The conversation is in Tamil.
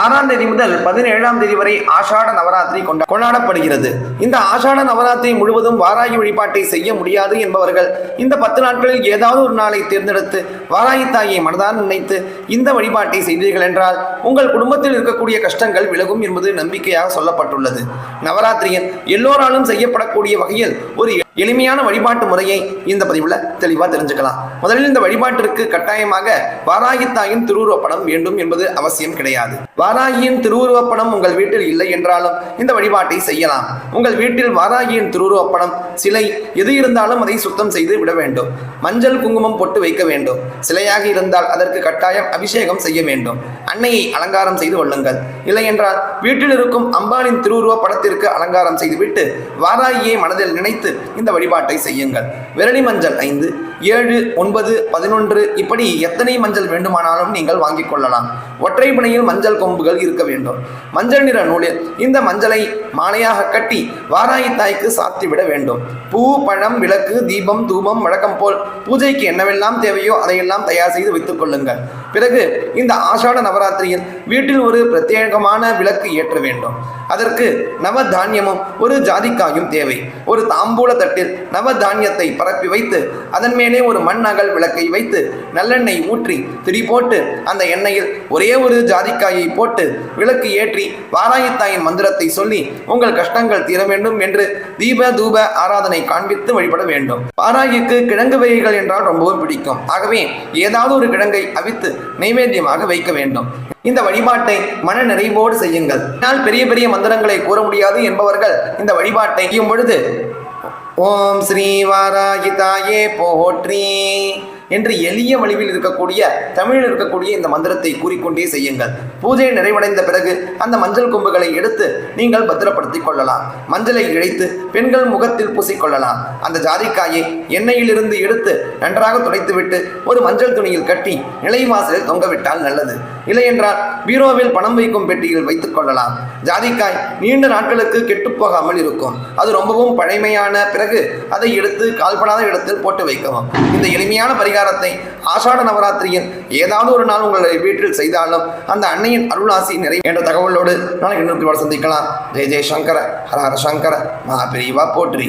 ஆறாம் தேதி முதல் பதினேழாம் தேதி வரை ஆஷாட நவராத்திரி கொண்ட கொண்டாடப்படுகிறது. இந்த ஆஷாட நவராத்திரி முழுவதும் வாராகி வழிபாட்டை செய்ய முடியாது என்பவர்கள் இந்த பத்து நாட்களில் ஏதாவது ஒரு நாளை தேர்ந்தெடுத்து வாராகி தாயை மனதால் நினைத்து இந்த வழிபாட்டை செய்தீர்கள் என்றால் உங்கள் குடும்பத்தில் இருக்கக்கூடிய கஷ்டங்கள் விலகும் என்பது நம்பிக்கையாக சொல்லப்பட்டுள்ளது. நவராத்திரியில் எல்லோராலும் செய்யப்படக்கூடிய வகையில் ஒரு எளிமையான வழிபாட்டு முறையை இந்த பதிவில் தெளிவாக தெரிஞ்சுக்கலாம். முதலில் இந்த வழிபாட்டிற்கு கட்டாயமாக வாராகி தாயின் வேண்டும் என்பது அவசியம் கிடையாது. வாராகியின் திருவுருவப்படம் உங்கள் வீட்டில் இல்லை என்றாலும் இந்த வழிபாட்டை செய்யலாம். உங்கள் வீட்டில் வாராகியின் திருவுருவப்படம் சிலை எது இருந்தாலும் அதை சுத்தம் செய்து விட வேண்டும். மஞ்சள் குங்குமம் போட்டு வைக்க வேண்டும். சிலையாக இருந்தால் அதற்கு கட்டாயம் அபிஷேகம் செய்ய வேண்டும். அன்னையை அலங்காரம் செய்து கொள்ளுங்கள். இல்லையென்றால் வீட்டில் இருக்கும் அம்பாளின் திருவுருவ படத்திற்கு அலங்காரம் செய்துவிட்டு வாராகியை மனதில் நினைத்து இந்த வழிபாட்டை செய்யுங்கள். விரலி மஞ்சள் ஐந்து ஏழு ஒன்பது பதினொன்று இப்படி எத்தனை மஞ்சள் வேண்டுமானாலும் நீங்கள் வாங்கிக் கொள்ளலாம். ஒற்றை பிணையில் மஞ்சள் கொம்புகள் இருக்க வேண்டும். மஞ்சள் நிற நூலில் இந்த மஞ்சளை மாலையாக கட்டி வாராயித்தாய்க்கு தாய்க்கு சாத்திவிட வேண்டும். பூ பழம் விளக்கு தீபம் தூபம் வழக்கம் போல் பூஜைக்கு என்னவெல்லாம் தேவையோ அதையெல்லாம் தயார் செய்து வைத்துக் கொள்ளுங்கள். பிறகு இந்த ஆஷாட நவராத்திரியில் வீட்டில் ஒரு பிரத்யேகமான விளக்கு ஏற்ற வேண்டும். அதற்கு நவ தானியமும் ஒரு ஜாதிக்காயும் தேவை. ஒரு தாம்பூல தட்டில் நவ தானியத்தை பரப்பி வைத்து அதன் மேல் ஒரு மண் அகல் விளக்கை வைத்து நல்லெண்ணெய் ஊற்றி திரி போட்டு அந்த எண்ணெயில் ஒரே ஒரு ஜாதிக்காயை போட்டு விளக்கு ஏற்றி வாராயித்தாயின் மந்திரத்தை சொல்லி உங்கள் கஷ்டங்கள் தீர வேண்டும் என்று தீப தூப ஆராதனை காண்பித்து வழிபட வேண்டும். வாராகிக்கு கிழங்கு வகைகள் என்றால் ரொம்பவும் பிடிக்கும். ஆகவே ஏதாவது ஒரு கிழங்கை அவித்து நைவேத்தியமாக வைக்க வேண்டும். இந்த வழிபாட்டை மன நிறைவோடு செய்யுங்கள். பெரிய பெரிய மந்திரங்களை கூற முடியாது என்பவர்கள் இந்த வழிபாட்டை செய்யும் பொழுது ஓம் ஸ்ரீ வாராகிதாயே போற்றி என்று எளிய வடிவில் இருக்கக்கூடிய தமிழில் இருக்கக்கூடிய இந்த மந்திரத்தை கூறிக்கொண்டே செய்யுங்கள். பூஜை நிறைவடைந்த பிறகு அந்த மஞ்சள் கொம்புகளை எடுத்து நீங்கள் பத்திரப்படுத்திக் கொள்ளலாம். மஞ்சளை இழைத்து பெண்கள் முகத்தில் பூசிக்கொள்ளலாம். அந்த ஜாதிக்காயை எண்ணெயிலிருந்து எடுத்து நன்றாக துடைத்துவிட்டு ஒரு மஞ்சள் துணியில் கட்டி நிலைவாசலில் தொங்கவிட்டால் நல்லது. இல்லையென்றால் பீரோவில் பணம் வைக்கும் பெட்டியில் வைத்துக் கொள்ளலாம். ஜாதிக்காய் நீண்ட நாட்களுக்கு கெட்டுப்போகாமல் இருக்கும். அது ரொம்பவும் பழமையான பிறகு அதை எடுத்து கால்படாத இடத்தில் போட்டு வைக்கவும். இந்த எளிமையான பரிகாரம் பரிகாரத்தை ஆஷாட நவராத்திரியின் ஏதாவது ஒரு நாள் உங்களை வீட்டில் செய்தாலும் அந்த அன்னையின் அருளாசி நிறை என்ற தகவலோடு நாளைக்கு இன்னொரு சந்திக்கலாம். ஜெய் ஜெய் சங்கர ஹர ஹர சங்கர மகாபிரிவா போற்றி.